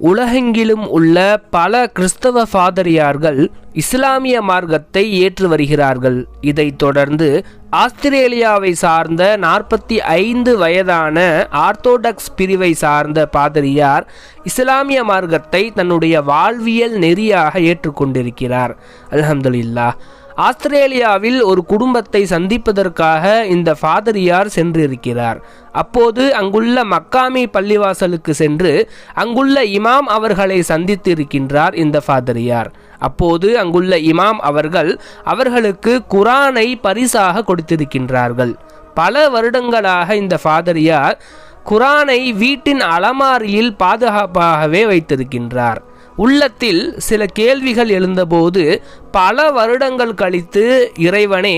உலகெங்கிலும் உள்ள பல கிறிஸ்தவ ஃபாதரியார்கள் இஸ்லாமிய மார்க்கத்தை ஏற்று வருகிறார்கள். இதைத் தொடர்ந்து ஆஸ்திரேலியாவை சார்ந்த நாற்பத்தி ஐந்து வயதான ஆர்த்தோடக்ஸ் பிரிவை சார்ந்த பாதிரியார் இஸ்லாமிய மார்க்கத்தை தன்னுடைய வாழ்வியல் நெறியாக ஏற்றுக்கொண்டிருக்கிறார். அலமதுல்லா ஆஸ்திரேலியாவில் ஒரு குடும்பத்தை சந்திப்பதற்காக இந்த ஃபாதரியார் சென்றிருக்கிறார். அப்போது அங்குள்ள மக்காமி பள்ளிவாசலுக்கு சென்று அங்குள்ள இமாம் அவர்களை சந்தித்திருக்கின்றார் இந்த ஃபாதரியார் அப்போது அங்குள்ள இமாம் அவர்கள் அவர்களுக்கு குரானை பரிசாக கொடுத்திருக்கின்றார்கள். பல வருடங்களாக இந்த ஃபாதரியார் குரானை வீட்டின் அலமாரியில் பாதுகாப்பாகவே வைத்திருக்கின்றார். உள்ளத்தில் சில கேள்விகள் எழுந்தபோது பல வருடங்கள் கழித்து இறைவனே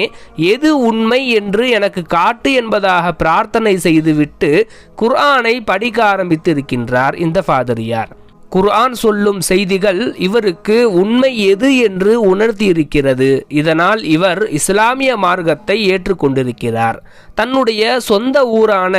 எது உண்மை என்று எனக்கு காட்டு என்பதாக பிரார்த்தனை செய்துவிட்டு குர்ஆனை படிக்க ஆரம்பித்திருக்கின்றார் இந்த ஃபாதரியார் குர்ஆன் சொல்லும் செய்திகள் இவருக்கு உண்மை எது என்று உணர்த்தியிருக்கிறது. இதனால் இவர் இஸ்லாமிய மார்க்கத்தை ஏற்றுக்கொண்டிருக்கிறார். தன்னுடைய சொந்த ஊரான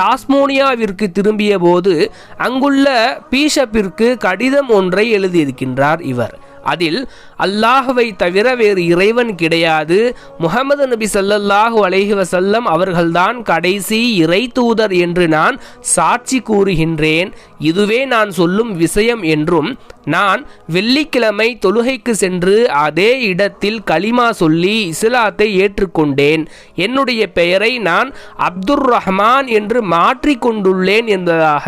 டாஸ்மோனியாவிற்கு திரும்பிய போது அங்குள்ள பீஷப்பிற்கு கடிதம் ஒன்றை எழுதியிருக்கின்றார் இவர். அதில் அல்லாஹுவை தவிர வேறு இறைவன் கிடையாது. முகமது நபி சல்லல்லாஹு அலஹி வசல்லம் அவர்கள்தான் கடைசி இறை தூதர் என்று நான் சாட்சி கூறுகின்றேன். இதுவே நான் சொல்லும் விஷயம் என்றும் நான் வெள்ளிக்கிழமை தொழுகைக்கு சென்று அதே இடத்தில் கலிமா சொல்லி இஸ்லாத்தை ஏற்றுக்கொண்டேன். என்னுடைய பெயரை நான் அப்துர் ரஹ்மான் என்று மாற்றிக்கொண்டுள்ளேன் என்பதாக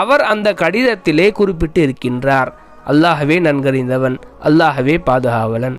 அவர் அந்த கடிதத்திலே குறிப்பிட்டு இருக்கின்றார் அல்லாஹவே நன்கறிந்தவன் அல்லாஹவே பாதுகாவலன்.